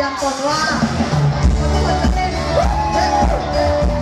ยากรว่าเขาเป็นคนเต้น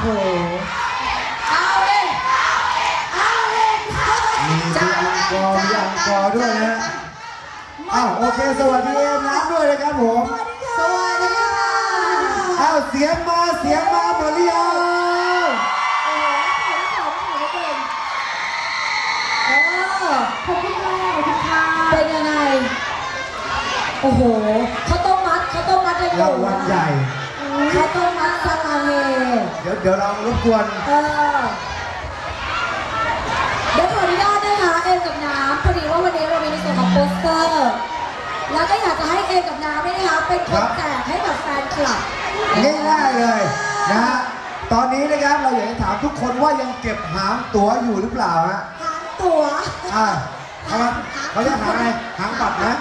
โอ้โหเอาเลยเอาเลยมีพี่อังกอร์พี่อังกอร์ด้วยนะอ้าวโอเค สวัสดีเอ็มน้ำด้วยนะครับผม สวัสดีค่ะอ้าวเสียงมาเสียงมาหมดหรือยังโอ้โหขอบคุณขอบคุณเออขอบคุณค่ะขอบคุณค่ะเป็นยังไง โอ้โหข้าวต้มมัดข้าวต้มมัดเลยรางวัลใหญ่ข้าวต้มมัดซา ลาเฮเดี๋ยวเดี๋ยวเรารบกวนเออเดี๋ยวขออนุญาตนะคะเอ็มกับน้ำพอดีว่าวันนี้เรามีในส่วนของโปสเตอร์ แล้วก็อยากจะให้เอ็มกับน้ำเนี่ยนะคะเป็นคนแจกให้กับแฟนคลับ ง่ายๆเลยนะฮะตอนนี้นะครับเราอยากจะถามทุกคนว่ายังเก็บหางตั๋วอยู่หรือเปล่าฮะหางตั๋วอ่าเขาเขาจะหางอะไรหางบัตรนะ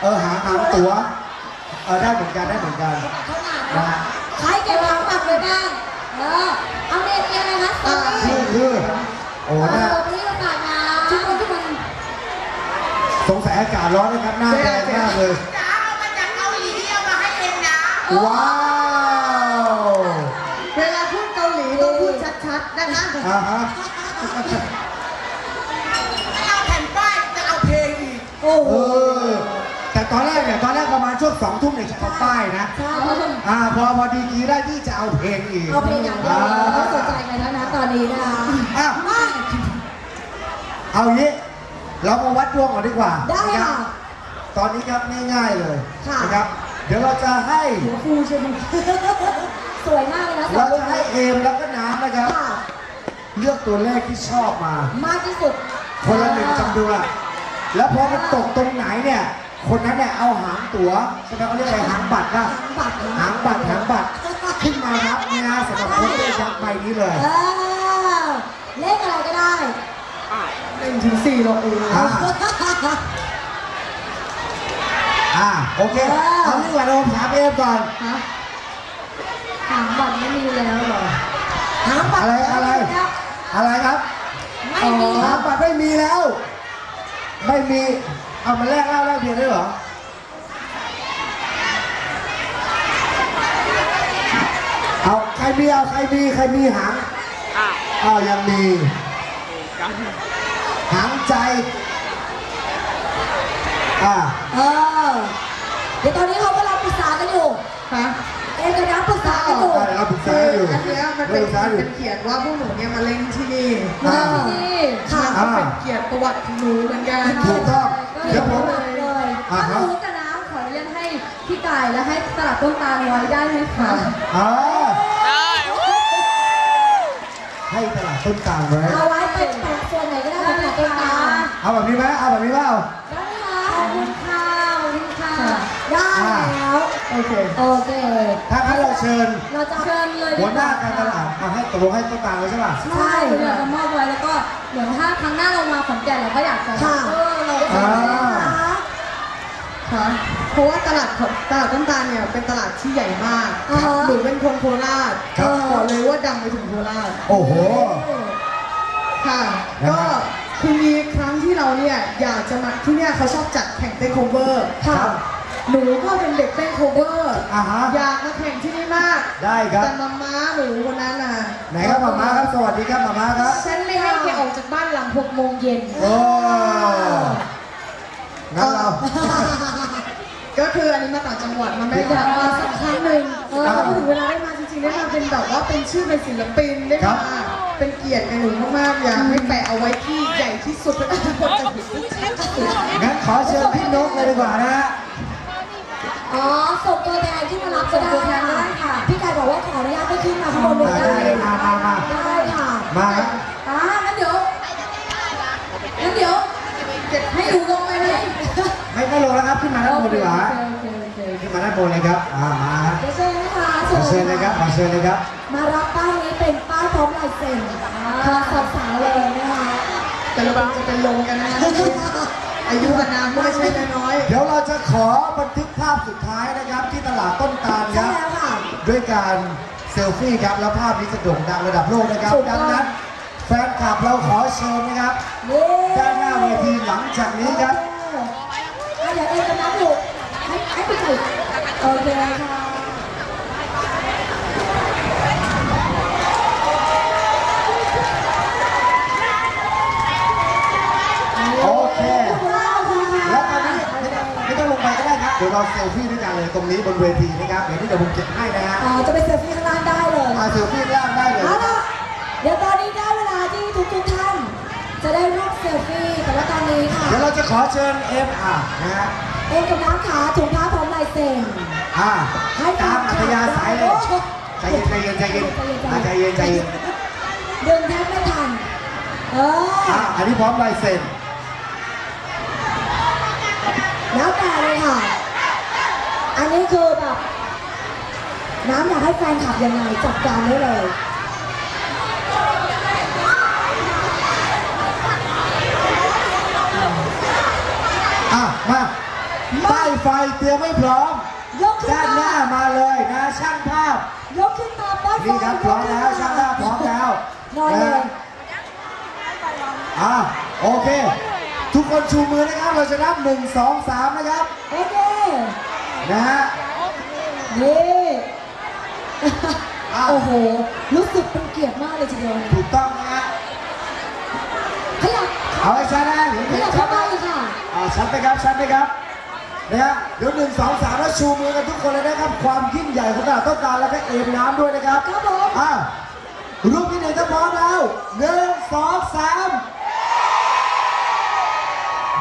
เออหางหางตั๋วเออได้เหมือนกันได้เหมือนกันเขาหานะฮะ ใครเก็บหางบัตรไว้บ้างเออเอาเมนเมียอะไรคะตอนนี้คือคือโอ้เอนะอวันนี้ประกาศนะทุกคนทุกคนสงสัยอากาศร้อนนะครับหน้าแดงมากเลย จ๋าเอามาจากเกาหลีเอามาให้เองนะว้าวเวลาพูดเกาหลีต้องพูดชัดๆนะคะอ่าฮะไม่เอาแผ่นป้ายจะเอาเพลงอีก โอ้โห เออ อนแรกเนี่ยตอนแรกประมาณช่วงสองทุ่มเนี่ยจะเอาป้ายนะ ใช่อ่าพอพอดีกีได้ที่จะเอาเพลงอีกเอาเพลงอย่างเดียวไม่สนใจกันแล้วนะตอนนี้นะคะอะมาเอางี้เรามาวัดดวงก่อนดีกว่าได้นะครัค่ะ บตอนนี้ครับง่ายๆเลยค่ะ นะครับ เดี๋ยวเราจะให้หัวฟูใช่ไหมสวยมากเลยนะสอเรางคนจะให้เอมแล้วก็น้ำนะครับ ค่ะ เลือกตัวเลขที่ชอบมา มากที่สุดคนละหนึ่งจำนวนแล้วพอมันตกตรงไหนเนี่ย คนนั้นเนี่ยเอาหางตั๋วใช่ไหมเขาเรียกอะไรหางบัตรป่ะหางบัตรหางบัตรหางบัตรขึ้นมารับเนี่ยนะสำหรับคนที่ยักษ์ใบนี้เลยเออเลขอะไรก็ได้หนึ่งถึงสี่ลงเองอ่าอ่าโอเคเออเอานี่ก่อนเราถามเอมก่อนฮะหางบัตรไม่มีแล้วเหรอหางบัตรอะไรอะไรอะไรครับไม่มีหางบัตรไม่มีแล้ว ไม่มี เอามาแลกเหล้าแลกเบียร์ได้เหรอเอาใครมีเอาใครมีใครมีหางอ้าวอ้าวยังมีกันหางใจอ่า เออ เดี๋ยวตอนนี้เขากำลังปรึกษากันอยู่คะ เอ็มกับน้ำปรึกษากันอยู่ได้เราปรึกษาอยู่อันเนี้ยมันเราเป็นปรึกษาอยู่ เป็นเขียนว่าพวกหนูเนี่ยมาเล่นที่นี่อ่าที่นี่ค่ะมันก็เป็นเกียรติประวัติของหนูเหมือนกัน ถูกต้องก็เดี๋ยวผม เลยอ่าถ้าฮะ รู้กันนะขออนุญาตให้พี่กายและให้สลับต้นตาลไว้ได้ไหมคะอ่าได้ให้ตลาดต้นกลางไว้เอาไว้เป็นแปะส่วนไหนก็ได้ของต้นตาลเอาแบบนี้ไหมเอาแบบนี้เปล่าได้ ได้แล้ว โอเคโอเค ถ้างั้นเราเชิญ เราจะเชิญเลยหัวหน้าการตลาดเอาให้ตกลงให้ต้นกลางเลยใช่ป่ะ ใช่เดี๋ยวจะมอบไว้แล้วก็เดี๋ยวถ้าครั้งหน้าเรามาขอนแก่นเราก็อยากจะเออเราได้อ่า นะคะ ค่ะเพราะว่าตลาดของตลาดต้นตาลเนี่ยเป็นตลาดที่ใหญ่มากอ่าฮะ หนูเป็นคนโคราชครับ บอกเลยว่าดังไปถึงโคราช โอ้โห ค่ะ นะฮะก็คือมีครั้งที่เราเนี่ยอยากจะมาที่เนี่ยเขาชอบจัดแข่งเต้นโคเวอร์ค่ะ หนูก็เป็นเด็กเต้นโคเวอร์อ่าฮะ อยากมาแข่งที่นี่มาก ได้ครับ แต่มาม้าหนูคนนั้นน่ะไหนครับหมาม้าครับ สวัสดีครับหมาม้าครับ ฉันไม่ให้แกออกจากบ้านหลังหกโมงเย็นโอ้ งั้นเรา ก็คืออันนี้มาต่างจังหวัดมันไม่ได้อยากมาสักครั้งหนึ่งเออครับถ้าถึงเวลาได้มาจริงๆได้มาเป็นแบบว่าเป็นชื่อเป็นศิลปินได้ครัมาบเป็นเกียรติกับหนูมากๆอยากให้แปะเอาไว้ที่ใหญ่ที่สุดแล้วทุกคนจะเห็น งั้นขอเชิญพี่นกเลยดีกว่านะฮะ อ๋อส่งตัวแทนที่มารับก็ได้ค่ะ พี่กายบอกว่าขออนุญาตให้ขึ้นมาข้างบนเลยได้ได้เลยมามามา ได้ค่ะมาครับอ่างั้นเดี๋ยวงั้นเดี๋ยวให้ดูลงไปเลยไม่ไม่ลงแล้วครับขึ้นมาด้านบนดีกว่าฮะโอเคโอเคโอเคขึ้นมาด้านบนเลยครับอ่ามาฮะเดี๋ยวเชิญนะคะขอเชิญเลยครับขอเชิญเลยครับมารับป้ายนี้เป็นป้ายพร้อมลายเซ็นของสาวๆเลยนะคะ แต่เราจะเป็นลงกันนะอายุอานามก็ไม่ใช่น้อยเดี๋ยวเรา จะขอบันทึกภาพสุดท้ายนะครับ ที่ตลาดต้นตาลคใช่รับ แล้วค่ะ ด้วยการเซลฟี่ครับแล้วภาพนี้จะโด่งดังระดับโลกนะครับ ถูกต้ดัองง นั้น แฟนคลับเราขอเชิญนะครับเย้ด้านหน้าเวทีหลังจากนี้ครับอะเดี๋ยวเอ็นกับน้ำอยู่ให้ให้พี่ไก่โอเคค่ะ เดี๋ยวเราเซลฟี่ด้วยกันเลยตรงนี้บนเวทีนะครับเดี๋ยวที่เดี๋ยวผมเก็บให้นะฮะอ๋อจะไปเซลฟี่ข้างล่างได้เลยมาเซลฟี่ล่างได้เลย เอาล่ะเดี๋ยวตอนนี้ได้เวลาที่ทุกทุกๆท่าน จะได้รูปเซลฟี่แต่ว่าตอนนี้ค่ะ เดี๋ยวเราจะขอเชิญเอ็มอะนะฮะเอ็มกับน้ำขาถุงผ้าพร้อมลายเซ็น อ่าให้ตามอัธยาศัยเลยโอ้โหใจเย็นใจเย็นใจเย็นอะใจเย็นใจเย็นดึงแทบไม่ทัน เออ อะอันนี้พร้อมลายเซ็น แล้วแต่เลยค่ะ อันนี้คือแบบ น้ำอยากให้แฟนคลับยังไงจัดการได้เลยอะมาป้ายไฟเตรียมไม่พร้อม ยกขึ้นด้านหมาน้ามาเลยนะช่างภาพ ยกขึ้นมาป้ายไฟนี่ครับพร้อมแล้วช่างภาพพร้อมแล้วนอนเลยนะอะโอเค ทุกคนชูมือนะครับเราจะนับหนึ่งสองสามนะครับ โอเค นะฮะนี่อ้าว โอ้โห รู้สึกเป็นเกียรติมากเลยทีเดียวถูกต้องนะฮะขยับเอาให้ชัดนะเดี๋ยวขเห็นยับชัเข้าดมานะอีกค่ะอ่าชัดไหมครับชัดไหมครับนะฮะเดี๋ยวหนึ่งสองสามแล้วชูมือกันทุกคนเลยนะครับ ความยิ่งใหญ่ของตลาดต้องการแล้วก็เอมน้ำด้วยนะครับครับผมอ่ารูปที่หนึ่งถ้าพร้อมแล้วหนึ่งสองสาม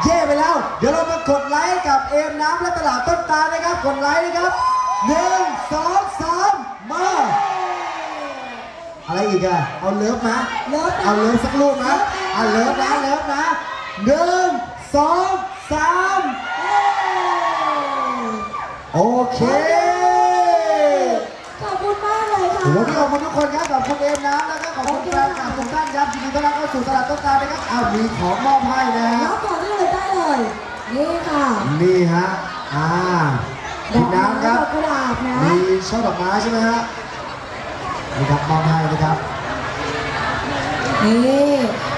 เย่ไปแล้ว เดี๋ยวเรามากดไลค์ให้กับเอมน้ำและตลาดต้นตาลนะครับ กดไลค์นะครับหนึ่งสองสามมาอะไรอีกอะเอาเลิฟนะเลิฟนะเอาเลิฟสักรูปนะเอาเลิฟนะเลิฟนะหนึ่งสองสามโอเคขอบคุณมากเลยค่ะวันนี้ขอบคุณทุกคนครับ ขอบคุณเอมน้ำแล้วก็ขอบคุณแฟนคลับทุกท่านครับยินดีต้อนรับเข้าสู่ตลาดต้นตาลนะครับอ้าวมีของมอบให้นะ เลยได้เลยนี่ค่ะนี่ฮะอ่าคุณน้ำครับดอกกุหลาบนะมีช่อดอกไม้ใช่ไหมฮะนี่ครับมอบให้นะครับนี่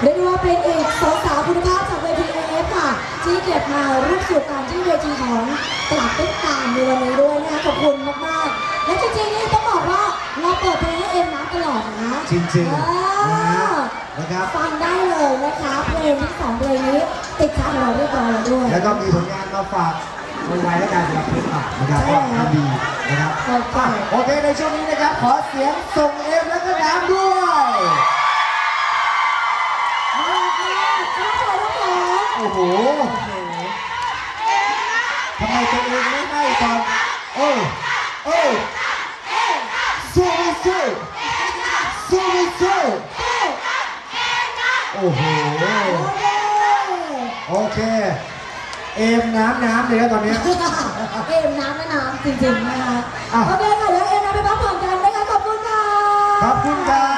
เรียกได้ว่าเป็นอีกสาวสาวคุณภาพจากเวทีเอฟค่ะที่เก็บมารูปสู่การที่เวทีของตลาดต้นตาลในวันนี้ด้วยนะคะขอบคุณมากๆและจริงๆนี่ต้องบอกว่าเราเปิดเพลงให้เอ็มน้ำตลอดนะจริงๆอ่านะฮะ นะครับ ฟังได้เลยนะคะเพลงที่สองเพลงนี้ติดชาร์ตของเราเรียบร้อยแล้วด้วย แล้วก็มีผลงานมาฝากไว้และการสำหรับเพลงอะนะครับก็ทำดีนะครับโอเค อะโอเคในช่วงนี้นะครับ ขอเสียงส่งเอมแล้วก็น้ำด้วยน่ารักมากน่ารักมากโอ้โหทำไมตัวเองไม่ให้ตอนโอ้โอ้สู้ไม่สู้สู้ไม่สู้ โอ้โหโอเคโอเค เอมน้ำน้ำเลยครับตอนเนี้ย เอ็มน้ำแม่น้ำจริงๆนะคะอะ โอเคค่ะเดี๋ยวเอ็มน้ำไปพักผ่อนกันนะคะขอบคุณค่ะขอบคุณครั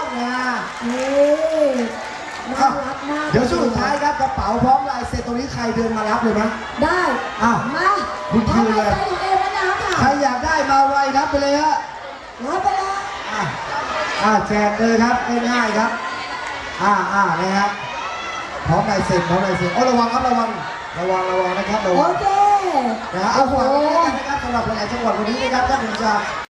บนะนี่น่าอะรักมากเดี๋ยวช่วงสุดท้ายครับกระเป๋าพร้อมลายเซ็นตรงนี้ใครเดินมารับเลยมั้ยได้อ้าวมาคุณคิวเลยพร้อมกับใจของเอ็มและน้ำค่ะใครอยากได้มาไวรับไปเลยฮะรับไปเลย อะอะแจกเลยครับง่ายๆครับ อ่าอ่านะฮะพร้อมลายเซ็นพร้อมลายเซ็นโอ้ระวังครับระวังระวังระวังนะครับระโอวังเค นะฮะเอาฝากไว้ด้วยกันนะครับสำหรับหลายๆจังหวัดวันนี้นะครับท่านผมจะ